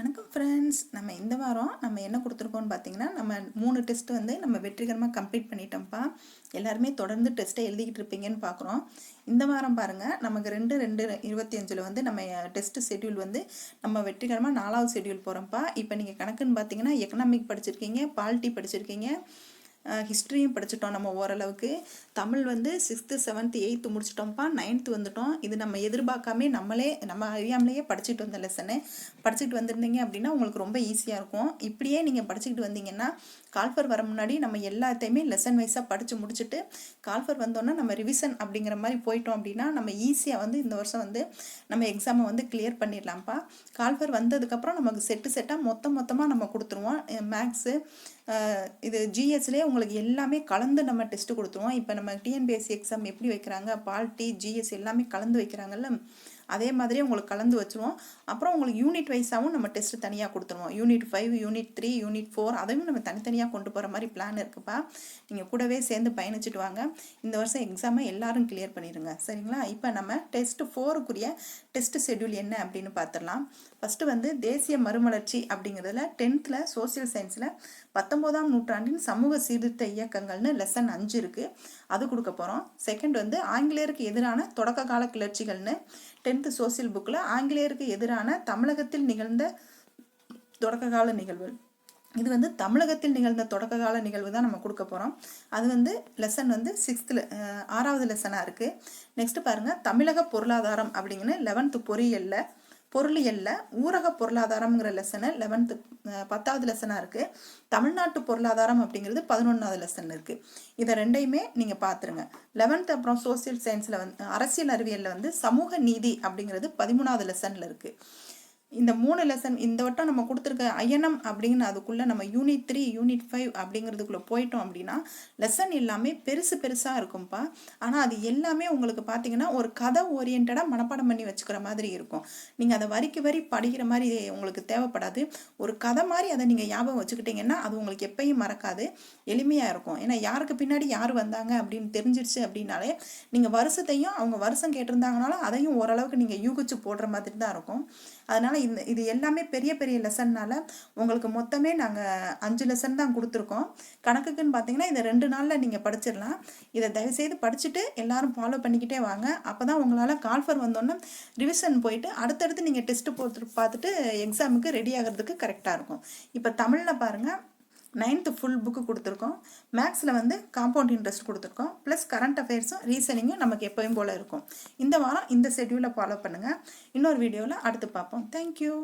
வணக்கம் ஃப்ரெண்ட்ஸ் நம்ம இந்த வாரம் நம்ம என்ன கொடுத்துருக்கோம்னு பார்த்தீங்கன்னா நம்ம மூணு டெஸ்ட் வந்து நம்ம வெற்றிகரமாக கம்ப்ளீட் பண்ணிட்டோம்ப்பா. எல்லாருமே தொடர்ந்து டெஸ்ட்டை எழுதிக்கிட்டு இருப்பீங்கன்னு பார்க்குறோம் இந்த வாரம் பாருங்கள் நமக்கு ரெண்டு ரெண்டு இருபத்தி அஞ்சில் வந்து நம்ம டெஸ்ட்டு ஷெட்யூல் வந்து நம்ம வெற்றிகரமாக நாலாவது ஷெட்யூல் போகிறோம்ப்பா இப்போ நீங்கள் கணக்குன்னு பார்த்தீங்கன்னா எக்கனாமிக் படிச்சிருக்கீங்க பாலிட்டி படிச்சிருக்கீங்க. ஹிஸ்ட்ரியும் படிச்சிட்டோம் நம்ம ஓரளவுக்கு. தமிழ் வந்து சிக்ஸ்த்து செவன்த்து எயித்து முடிச்சிட்டோம்ப்பா நைன்த்து வந்துட்டோம். இது நம்ம எதிர்பார்க்காமே நம்மளே நம்ம அறியாமலேயே படிச்சுட்டு வந்த லெசனு படிச்சுட்டு வந்திருந்தீங்க அப்படின்னா உங்களுக்கு ரொம்ப ஈஸியாக இருக்கும். இப்படியே நீங்கள் படிச்சுக்கிட்டு வந்தீங்கன்னா கால்ஃபர் வர முன்னாடி நம்ம எல்லாத்தையுமே லெசன் வைஸாக படித்து முடிச்சுட்டு கால்ஃபர் வந்தோன்னா நம்ம ரிவிஷன் அப்படிங்கிற மாதிரி போயிட்டோம் அப்படின்னா நம்ம ஈஸியாக வந்து இந்த வருஷம் வந்து நம்ம எக்ஸாமை வந்து கிளியர் பண்ணிடலாம்ப்பா. கால்ஃபர் வந்ததுக்கப்புறம் நமக்கு செட்டு செட்டாக மொத்தம் மொத்தமாக நம்ம கொடுத்துருவோம். மேக்ஸு இது ஜிஎஸ்லேயே உங்களுக்கு எல்லாமே கலந்து நம்ம டெஸ்ட்டு கொடுத்துருவோம். இப்போ நம்ம டிஎன்பிஎஸ்சி எக்ஸாம் எப்படி வைக்கிறாங்க பால்டி ஜிஎஸ் எல்லாமே கலந்து வைக்கிறாங்கல்ல. அதே மாதிரி உங்களுக்கு கலந்து வச்சுருவோம். அப்புறம் உங்களுக்கு யூனிட் வைஸாகவும் நம்ம டெஸ்ட் தனியாக கொடுத்துருவோம். Unit five unit three unit four அதையும் நம்ம தனித்தனியாக கொண்டு போகிற மாதிரி பிளான் இருக்குப்பா. நீங்கள் கூடவே சேர்ந்து பயணிச்சுட்டு வாங்க. இந்த வருஷம் எக்ஸாமை எல்லாரும் கிளியர் பண்ணிடுங்க. சரிங்களா? இப்போ நம்ம டெஸ்ட் ஃபோருக்குரிய டெஸ்ட் ஷெட்யூல் என்ன அப்படின்னு பார்த்துடலாம். ஃபஸ்ட்டு வந்து தேசிய மறுமலர்ச்சி அப்படிங்கிறதுல டென்த்தில் சோசியல் சயின்ஸில் பத்தொம்போதாம் நூற்றாண்டின் சமூக சீர்திருத்த இயக்கங்கள்னு லெசன் அஞ்சு இருக்குது அது கொடுக்க போகிறோம் செகண்ட் வந்து ஆங்கிலேயருக்கு எதிரான தொடக்க கால கிளர்ச்சிகள்னு டென்த்து சோசியல் புக்கில் ஆங்கிலேயருக்கு எதிரான தமிழகத்தில் நிகழ்ந்த தொடக்ககால நிகழ்வு இது வந்து தமிழகத்தில் நிகழ்ந்த தொடக்க கால நிகழ்வு தான் நம்ம கொடுக்க போகிறோம் அது வந்து லெசன் வந்து சிக்ஸ்த்தில் ஆறாவது லெசனாக இருக்குது நெக்ஸ்ட் பாருங்கள் தமிழக பொருளாதாரம் அப்படிங்கன்னு லெவன்த்து பொறியியலில் பொருளியலில் ஊரக பொருளாதாரம்ங்கிற லெசனு லெவன்த்து பத்தாவது லெசனாக இருக்குது தமிழ்நாட்டு பொருளாதாரம் அப்படிங்கிறது பதினொன்றாவது லெசன் இருக்குது இதை ரெண்டையுமே நீங்கள் பார்த்துருங்க லெவன்த் அப்புறம் சோசியல் சயின்ஸில் வந்து அரசியல் அறிவியலில் வந்து சமூக நீதி அப்படிங்கிறது பதிமூணாவது லெசனில் இருக்குது இந்த மூணு லெசன் இந்த வட்டம் நம்ம கொடுத்துருக்க அயனம் அப்படின்னு அதுக்குள்ளே நம்ம யூனிட் த்ரீ யூனிட் ஃபைவ் அப்படிங்கிறதுக்குள்ளே போயிட்டோம் அப்படின்னா லெசன் எல்லாமே பெருசு பெருசாக இருக்கும்ப்பா ஆனால் அது எல்லாமே உங்களுக்கு பார்த்தீங்கன்னா ஒரு கதை ஓரியன்டாக மனப்பாடம் பண்ணி வச்சுக்கிற மாதிரி இருக்கும். நீங்கள் அதை வரிக்கு வரி படிக்கிற மாதிரி உங்களுக்கு தேவைப்படாது. ஒரு கதை மாதிரி அதை நீங்கள் ஞாபகம் வச்சுக்கிட்டிங்கன்னா அது உங்களுக்கு எப்பயும் மறக்காது. எளிமையாக இருக்கும். ஏன்னா யாருக்கு பின்னாடி யார் வந்தாங்க அப்படின்னு தெரிஞ்சிருச்சு அப்படின்னாலே நீங்கள் வருஷத்தையும் அவங்க வருஷம் கேட்டிருந்தாங்கனாலும் அதையும் ஓரளவுக்கு நீங்கள் யூகிச்சு போடுற மாதிரி தான் இருக்கும். அதனால் அதனால் இந்த இது எல்லாமே பெரிய பெரிய லெசன்னால் உங்களுக்கு மொத்தமே நாங்கள் அஞ்சு லெசன் தான் கொடுத்துருக்கோம். கணக்குக்குன்னு பார்த்தீங்கன்னா இதை ரெண்டு நாளில் நீங்கள் படிச்சிடலாம். இதை தயவுசெய்து படிச்சுட்டு எல்லாரும் ஃபாலோ பண்ணிக்கிட்டே வாங்க. அப்போ தான் உங்களால் கால்ஃபர் வந்தோன்னே ரிவிஷன் போயிட்டு அடுத்தடுத்து நீங்கள் டெஸ்ட்டு போட்டு பார்த்துட்டு எக்ஸாமுக்கு ரெடி ஆகிறதுக்கு கரெக்டாக இருக்கும். இப்போ தமிழில் பாருங்கள் நைன்த்து ஃபுல் புக்கு கொடுத்துருக்கோம். மேக்ஸில் வந்து காம்பவுண்ட் இன்ட்ரெஸ்ட் கொடுத்துருக்கோம். ப்ளஸ் கரண்ட் அஃபேர்ஸும் ரீசனிங்கும் நமக்கு எப்போயும் போல் இருக்கும். இந்த வாரம் இந்த ஷெட்யூலை ஃபாலோ பண்ணுங்கள் இன்னொரு வீடியோவில் அடுத்து பார்ப்போம். தேங்க்யூ